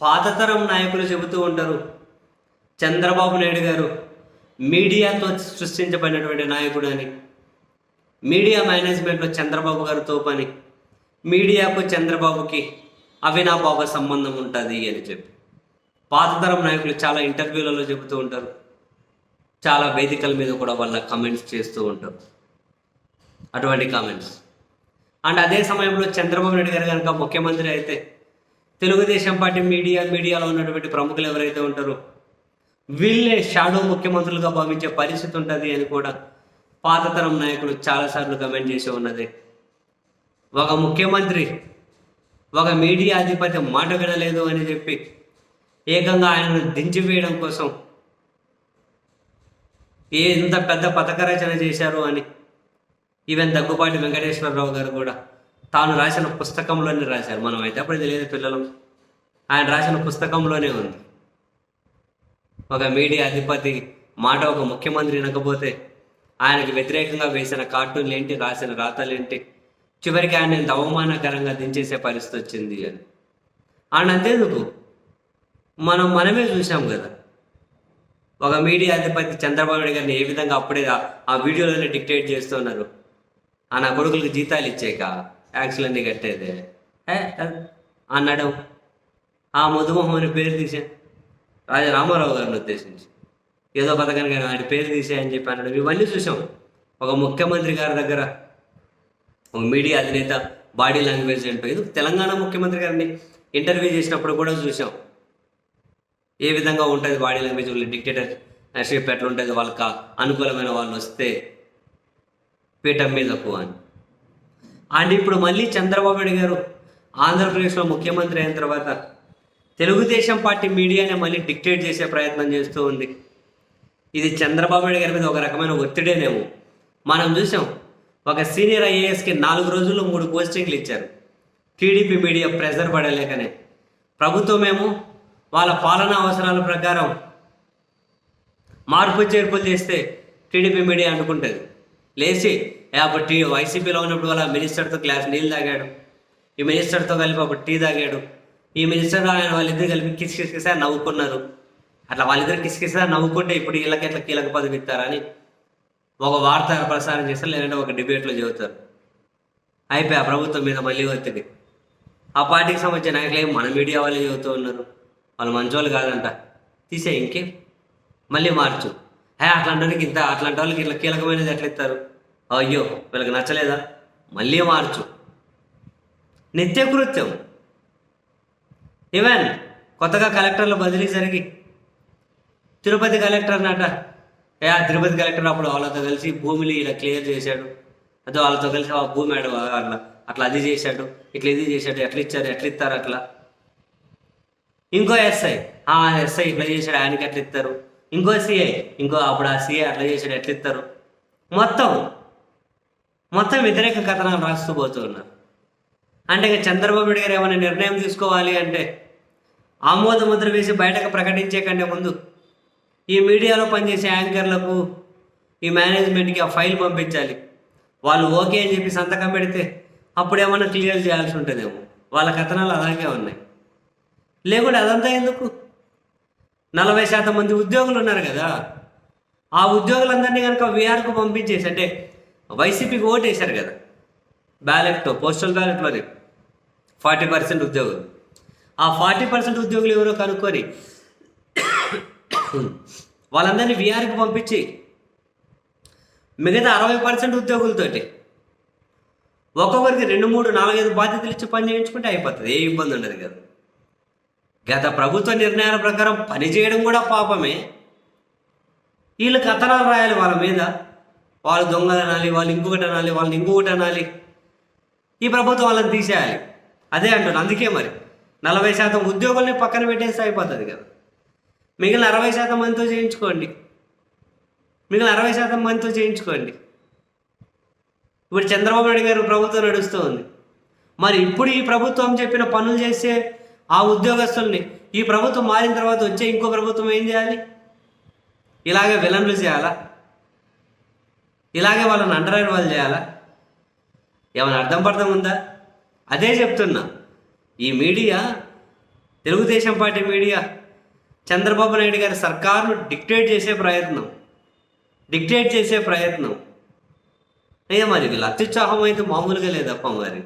పాతతరం నాయకులు చెబుతూ ఉంటారు చంద్రబాబు నాయుడు గారు మీడియాతో సృష్టించబడినటువంటి నాయకుడు అని. మీడియా మేనేజ్మెంట్లో చంద్రబాబు గారు తోపని మీడియాకు చంద్రబాబుకి అవినాభావ సంబంధం ఉంటుంది అని చెప్పి. పాతతరం నాయకులు చాలా ఇంటర్వ్యూలలో చెబుతూ ఉంటారు చాలా వేదికల మీద కూడా వాళ్ళ కమెంట్స్ చేస్తూ ఉంటారు. అటువంటి కామెంట్స్ అండ్ అదే సమయంలో చంద్రబాబు నాయుడు గారు కనుక ముఖ్యమంత్రి అయితే తెలుగుదేశం పార్టీ మీడియా మీడియాలో ఉన్నటువంటి ప్రముఖులు ఎవరైతే ఉంటారో వీళ్ళే షాడో ముఖ్యమంత్రులుగా భావించే పరిస్థితి ఉంటుంది అని కూడా పాతతరం నాయకులు చాలాసార్లు కమెంట్ చేసి ఉన్నది. ఒక ముఖ్యమంత్రి ఒక మీడియా అధిపతి మాట వినలేదు అని చెప్పి ఏకంగా ఆయనను దించివేయడం కోసం ఏ ఇంత పెద్ద పథక రచన చేశారు అని ఈవెన్ దగ్గుపాటి వెంకటేశ్వరరావు గారు కూడా తాను రాసిన పుస్తకంలోనే రాశారు. మనం అయితే అప్పుడు తెలియదు పిల్లలు. ఆయన రాసిన పుస్తకంలోనే ఉంది. ఒక మీడియా అధిపతి మాట ఒక ముఖ్యమంత్రి వినకపోతే ఆయనకు వ్యతిరేకంగా వేసిన కార్టూన్లు ఏంటి రాసిన రాతలు ఏంటి? చివరికి ఆయన ఎంత అవమానకరంగా దించేసే పరిస్థితి వచ్చింది అని. ఆయన అంతేందుకు? మనం మనమే చూసాం కదా. ఒక మీడియా అధిపతి చంద్రబాబు నాయుడు గారిని ఏ విధంగా అప్పుడే ఆ- వీడియోలోనే డిక్టేట్ చేస్తున్నారు ఆ నా కొడుకులకు జీతాలు ఇచ్చాక? యాక్సిలన్నీ కట్టేదే. అన్నాడు. ఆ మధుమోహం అని పేరు తీసే. రాజా రామారావు గారిని ఉద్దేశించి. ఏదో పథకానికి ఆయన పేరు తీసే అని చెప్పి అన్నాడు. ఇవన్నీ చూసాం. ఒక ముఖ్యమంత్రి గారి దగ్గర ఒక మీడియా అధినేత బాడీ లాంగ్వేజ్ అంటే ఇది తెలంగాణ ముఖ్యమంత్రి గారిని ఇంటర్వ్యూ చేసినప్పుడు కూడా చూసాం. ఏ విధంగా ఉంటుంది బాడీ లాంగ్వేజ్? వాళ్ళు డిక్టేటర్ షిప్ ఎట్లా ఉంటుంది వాళ్ళకి అనుకూలమైన వాళ్ళు వస్తే పీఠం మీదకు అని. అండ్ ఇప్పుడు మళ్ళీ చంద్రబాబు నాయుడు గారు ఆంధ్రప్రదేశ్లో ముఖ్యమంత్రి అయిన తర్వాత తెలుగుదేశం పార్టీ మీడియానే మళ్ళీ డిక్టేట్ చేసే ప్రయత్నం చేస్తూ ఉంది. ఇది చంద్రబాబు నాయుడు గారి మీద ఒక రకమైన ఒత్తిడేనేమో. మనం చూసాం ఒక సీనియర్ ఐఏఎస్కి నాలుగు రోజుల్లో మూడు పోస్టింగ్లు ఇచ్చారు. టీడీపీ మీడియా ప్రెజర్ పడలేకనే. ప్రభుత్వమేమో వాళ్ళ పాలనా అవసరాల ప్రకారం మార్పు చేర్పులు చేస్తే టీడీపీ మీడియా అనుకుంటుంది. లేచి అప్పుడు టీ వైసీపీలో ఉన్నప్పుడు వాళ్ళ మినిస్టర్తో గ్లాస్ నీళ్ళు తాగాడు. ఈ మినిస్టర్తో కలిపి అప్పుడు టీ తాగాడు. ఈ మినిస్టర్ ఆయన వాళ్ళిద్దరు కలిపి కిసకిసా నవ్వుకున్నారు. అట్లా వాళ్ళిద్దరు కిసికిసా నవ్వుకుంటే ఇప్పుడు వీళ్ళకి ఎట్లా కీలక పదవి ఇస్తారని ఒక వార్త ప్రసారం చేస్తారు లేదంటే ఒక డిబేట్లో చెబుతారు అయిపోయి ఆ ప్రభుత్వం మీద మళ్ళీ ఒత్తిడి. ఆ పార్టీకి సంబంధించిన నాయకులు మన మీడియా వాళ్ళే చెబుతూ ఉన్నారు. వాళ్ళు మంచోళ్ళు కాదంట. తీసే ఇంకే. మళ్ళీ మార్చు. హే అట్లాంటి వాళ్ళకి ఇంత అట్లాంటి వాళ్ళకి ఇట్లా కీలకమైనది ఎట్లా ఇస్తారు? అయ్యో వీళ్ళకి నచ్చలేదా? మళ్ళీ మార్చు. నిత్యకృత్యం ఈవెన్ కొత్తగా కలెక్టర్లు బదిలీ జరిగి తిరుపతి కలెక్టర్ నట. ఏ తిరుపతి కలెక్టర్ అప్పుడు వాళ్ళతో కలిసి భూమిని ఇలా క్లియర్ చేశాడు. అదే వాళ్ళతో కలిసి ఆ భూమి ఆడు అట్లా అట్లా అది చేశాడు ఇట్లా ఇది చేశాడు ఎట్లా ఇచ్చారు ఎట్లా ఇస్తారు అట్లా. ఇంకో ఎస్ఐ ఆ ఎస్ఐ ఇట్లా చేశాడు ఆయనకి ఎట్లా ఇస్తారు? ఇంకో సిఐ ఇంకో అప్పుడు ఆ సిఐ అట్లా చేశాడు ఎట్లా ఇస్తారు? మొత్తం మొత్తం వ్యతిరేక కథనాలు రాస్తూ పోతూ ఉన్నారు. అంటే ఇక చంద్రబాబు నాయుడు గారు ఏమైనా నిర్ణయం తీసుకోవాలి అంటే ఆమోద ముద్ర వేసి బయటకు ప్రకటించే కంటే ముందు ఈ మీడియాలో పనిచేసే యాంకర్లకు ఈ మేనేజ్మెంట్కి ఆ ఫైల్ పంపించాలి. వాళ్ళు ఓకే అని చెప్పి సంతకం పెడితే అప్పుడు ఏమన్నా క్లియర్ చేయాల్సి ఉంటుందేమో. వాళ్ళ కథనాలు అలాగే ఉన్నాయి. లేకుంటే అదంతా ఎందుకు? నలభై శాతం మంది ఉద్యోగులు ఉన్నారు కదా. ఆ ఉద్యోగులందరినీ కనుక వీఆర్కు పంపించేసి అంటే వైసీపీకి ఓటు వేశారు కదా. బ్యాలెట్తో పోస్టల్ బ్యాలెట్లోనే. ఫార్టీ పర్సెంట్ ఉద్యోగులు. ఆ ఫార్టీ పర్సెంట్ ఉద్యోగులు ఎవరో కనుక్కొని వాళ్ళందరినీ విఆర్కి పంపించి మిగతా అరవై పర్సెంట్ ఉద్యోగులతోటి ఒక్కొక్కరికి రెండు మూడు నాలుగైదు బాధ్యతలు ఇచ్చి పని చేయించుకుంటే అయిపోతుంది. ఏ ఇబ్బంది ఉండదు కదా. గత ప్రభుత్వ నిర్ణయాల ప్రకారం పని చేయడం కూడా పాపమే. వీళ్ళు కథనాలు రాయాలి వాళ్ళ మీద. వాళ్ళు దొంగలు అనాలి వాళ్ళు ఇంకొకటి అనాలి వాళ్ళని ఇంకొకటి అనాలి. ఈ ప్రభుత్వం వాళ్ళని తీసేయాలి. అదే అంటున్నాను అందుకే మరి. నలభై శాతం ఉద్యోగుల్ని పక్కన పెట్టేస్తే అయిపోతుంది కదా. మిగిలిన అరవై శాతం మందితో చేయించుకోండి. మిగిలిన అరవై శాతం మందితో చేయించుకోండి. ఇప్పుడు చంద్రబాబు నాయుడు గారు ప్రభుత్వం నడుస్తూ ఉంది మరి ఇప్పుడు ఈ ప్రభుత్వం చెప్పిన పనులు చేసే ఆ ఉద్యోగస్తుల్ని ఈ ప్రభుత్వం మారిన తర్వాత వచ్చే ఇంకో ప్రభుత్వం ఏం చేయాలి? ఇలాగే విలన్లు చేయాలా? ఇలాగే వాళ్ళని అండర్ వాళ్ళు చేయాలా? ఏమైనా అర్థం పర్థం ఉందా? అదే చెప్తున్నా. ఈ media Telugu Desam party media Chandrababu Naidu గారి సర్కారును డిక్టేట్ చేసే ప్రయత్నం. డిక్టేట్ చేసే ప్రయత్నం. అయ్యా మరి వీళ్ళు అత్యుత్సాహం అయితే మామూలుగా లేదప్ప మరి